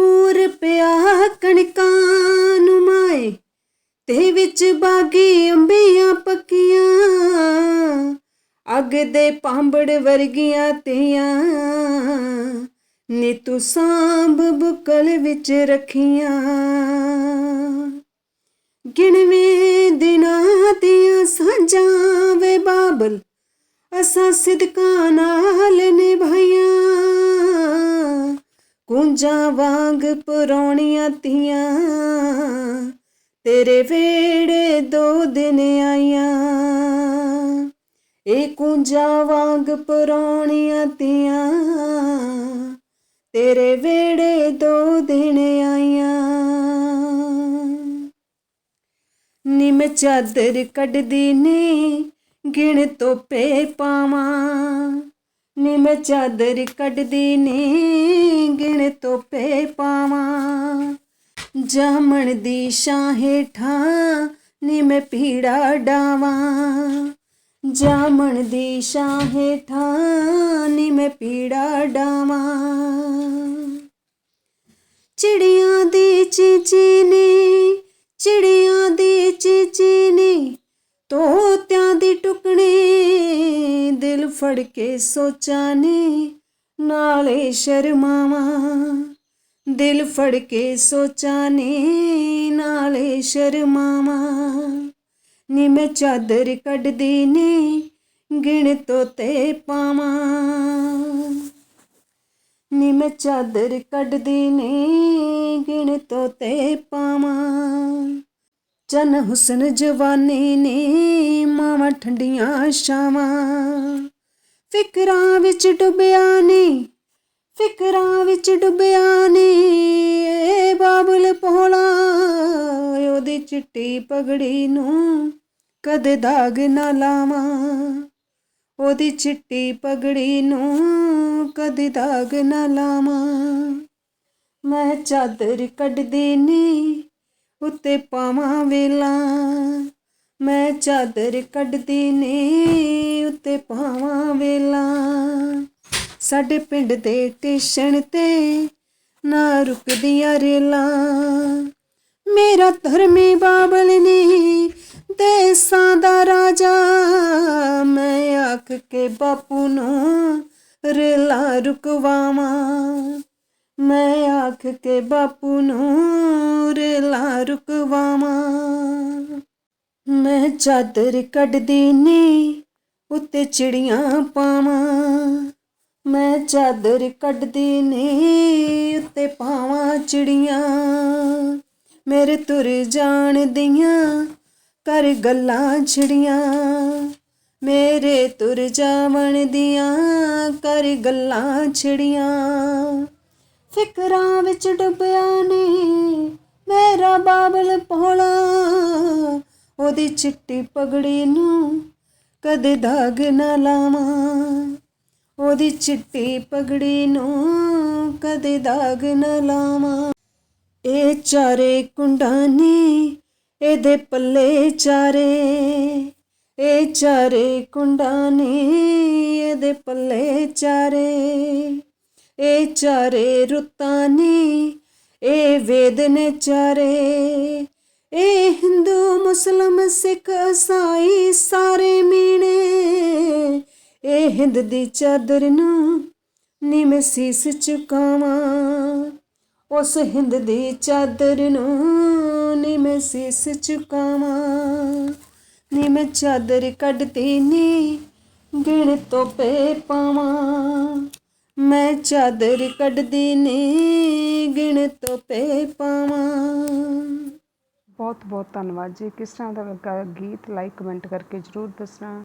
ਪੂਰ ਪਿਆ ਕਣਕਾਂ ਨੂੰ ਮਾਏ, ਤੇ ਵਿੱਚ ਬਾਗੀ ਅੰਬੀਆਂ ਪੱਕੀਆਂ। ਅੱਗ ਦੇ ਪਾਂਬੜ ਵਰਗੀਆਂ ਤੀਆਂ, ਨੀ ਤੂੰ ਸਾਂਭ ਬੁਕਲ ਵਿੱਚ ਰੱਖੀਆਂ। ਗਿਣਵੇਂ ਦਿਨਾਂ ਦੀਆਂ ਸਾਂਝਾਂ ਵੇ ਬਾਬਲ, ਅਸਾਂ ਸਿਦਕਾਂ ਨਾਲ ਨਿਭਾਈਆਂ। ਕੁੰਜਾਂ ਵਾਂਗ ਪੁਰਾਣੀਆਂ ਤੀਆਂ ਤੇਰੇ ਵੇੜੇ ਦੋ ਦਿਨ ਆਈਆਂ। ਇਹ ਕੁੰਜਾਂ ਵਾਂਗ ਪੁਰਾਣੀਆਂ ਤੀਆਂ ਤੇਰੇ ਵੇੜੇ ਦੋ ਦਿਨ ਆਈਆਂ। ਨੀ ਚਾਦਰ ਕੱਢਦੀ ਨੇ, ਗਿਣ ਤੋਪੇ ਪਾਵਾਂ। ਨੀ ਮੈਂ ਚਾਦਰ ਕੱਢਦੀ ਨੇ, ਗਿਣ ਤੋਪੇ ਪਾਵਾਂ। ਜਾਮਣ ਦੀ ਛਾਂ ਹੇਠਾਂ ਨੀ ਮੈਂ ਪੀੜਾ ਡਾਵਾਂ। ਜਾਮਣ ਦੀ ਛਾਂ ਹੇਠਾਂ ਨੀ ਮੈਂ ਪੀੜਾ ਡਾਵਾਂ। ਚਿੜੀਆਂ ਦੀ ਚੀਚੀ ਤੋਤਿਆਂ ਦੀ ਟੁਕਣੀ ਦਿਲ ਫੜ ਕੇ ਸੋਚਾਂ ਨੀ, ਨਾਲੇ ਸ਼ਰਮਾਵਾਂ। ਦਿਲ ਫੜ ਕੇ ਸੋਚਾਂ ਨੀ, ਨਾਲੇ ਸ਼ਰਮਾਵਾਂ। ਨੀ ਮੈਂ ਚਾਦਰ ਕੱਢਦੀ ਨੀ, ਗਿਣ ਤੋਤੇ ਪਾਵਾਂ। ਨੀ ਮੈਂ ਚਾਦਰ ਕੱਢਦੀ ਨੇ, ਗਿਣ ਤੋਤੇ ਪਾਵਾਂ। ਚਨ ਹੁਸਨ ਜਵਾਨੀ ਨੇ, ਮਾਵਾਂ ਠੰਡੀਆਂ ਛਾਵਾਂ। ਫਿਕਰਾਂ ਵਿੱਚ ਡੁੱਬਿਆ ਨੀ, ਫਿਕਰਾਂ ਵਿੱਚ ਡੁੱਬਿਆ ਨੀ, ਏ ਬਾਬਲ ਪੋਲਾ, ਉਹਦੀ ਚਿੱਟੀ ਪਗੜੀ ਨੂੰ ਕਦੇ ਦਾਗ ਨਾ ਲਾਵਾਂ। ਉਹਦੀ ਚਿੱਟੀ ਪਗੜੀ ਨੂੰ ਕਦੇ ਦਾਗ ਨਾ ਲਾਵਾਂ। ਮੈਂ ਚਾਦਰ ਕੱਢਦੀ ਨੀ ਉੱਤੇ ਪਾਵਾਂ ਵੇਲਾ। ਮੈਂ ਚਾਦਰ ਕੱਢਦੀ ਨੀ, ਉੱਤੇ ਪਾਵਾਂ ਵੇਲਾ। ਸਾਡੇ ਪਿੰਡ ਦੇ ਸਟੇਸ਼ਨ ਤੇ ਨਾ ਰੁਕਦੀਆਂ ਰੇਲਾਂ। ਮੇਰਾ ਧਰਮੀ ਬਾਬਲ ਨੀ, ਦੇਸਾਂ ਦਾ ਰਾਜਾ। ਮੈਂ ਆਖ ਕੇ ਬਾਪੂ ਨੂੰ ਰੇਲਾ ਰੁਕਵਾਵਾਂ। ਮੈਂ ਆਖ ਕੇ ਬਾਪੂ ਨੂੰ ਰੇਲਾ ਰੁਕਵਾਵਾਂ। ਮੈਂ ਚਾਦਰ ਕੱਢਦੀ ਨੀ, ਉੱਤੇ ਚਿੜੀਆਂ ਪਾਵਾਂ। ਮੈਂ ਚਾਦਰ ਕੱਢਦੀ ਨੀ, ਉੱਤੇ ਪਾਵਾਂ ਚਿੜੀਆਂ। ਮੇਰੇ ਤੁਰ ਜਾਣ ਦੀਆਂ ਕਰ ਗੱਲਾਂ ਛਿੜੀਆਂ। ਮੇਰੇ ਤੁਰ ਜਾਵਣ ਦੀਆਂ ਕਰ ਗੱਲਾਂ ਛਿੜੀਆਂ। ਫਿਕਰਾਂ ਵਿੱਚ ਡੁੱਬਿਆ ਨੀ ਬਾਬਲ ਭੋਲਾ ਉਹਦੀ ਚਿੱਟੀ ਪਗੜੀ ਨੂੰ ਕਦੇ ਦਾਗ ਨਾ ਲਾਵਾਂ। ਉਹਦੀ ਚਿੱਟੀ ਪਗੜੀ ਨੂੰ ਕਦੇ ਦਾਗ ਨਾ ਲਾਵਾਂ। ਇਹ ਚਾਰੇ ਕੁੰਡਾਨੀ, ਇਹਦੇ ਪੱਲੇ ਚਾਰੇ। ਇਹ ਚਾਰੇ ਕੁੰਡਾਨੀ, ਇਹਦੇ ਪੱਲੇ ਚਾਰੇ। ਇਹ ਚਾਰੇ ਰੁੱਤਾਂ ਨੇ ਇਹ ਵੇਦ ਨੇ ਚਾਰੇ ਇਹ ਹਿੰਦੂ ਮੁਸਲਮ ਸਿੱਖ ਈਸਾਈ ਸਾਰੇ ਮੀਣੇ ਇਹ ਹਿੰਦ ਦੀ ਚਾਦਰ ਨੂੰ ਨੀ ਮੈਂ ਸੀਸ ਚੁਕਾਵਾਂ ਉਸ ਹਿੰਦ ਦੀ ਚਾਦਰ ਨੂੰ ਨੀ ਮੈਂ ਸੀਸ ਚੁਕਾਵਾਂ ਨੀ ਮੈਂ ਚਾਦਰ ਕੱਢਦੀ ਨੀ, ਗਿਣ ਤੋਪੇ ਪਾਵਾਂ। ਮੈਂ ਚਾਦਰ ਕੱਢਦੀ ਨੀ ਤੋਪੇ ਪਾਵਾਂ। ਬਹੁਤ ਬਹੁਤ ਧੰਨਵਾਦ ਜੀ। ਕਿਸ ਤਰ੍ਹਾਂ ਦਾ ਲੱਗਾ ਗੀਤ, ਲਾਈਕ, ਕਮੈਂਟ ਕਰਕੇ ਜਰੂਰ ਦੱਸਣਾ।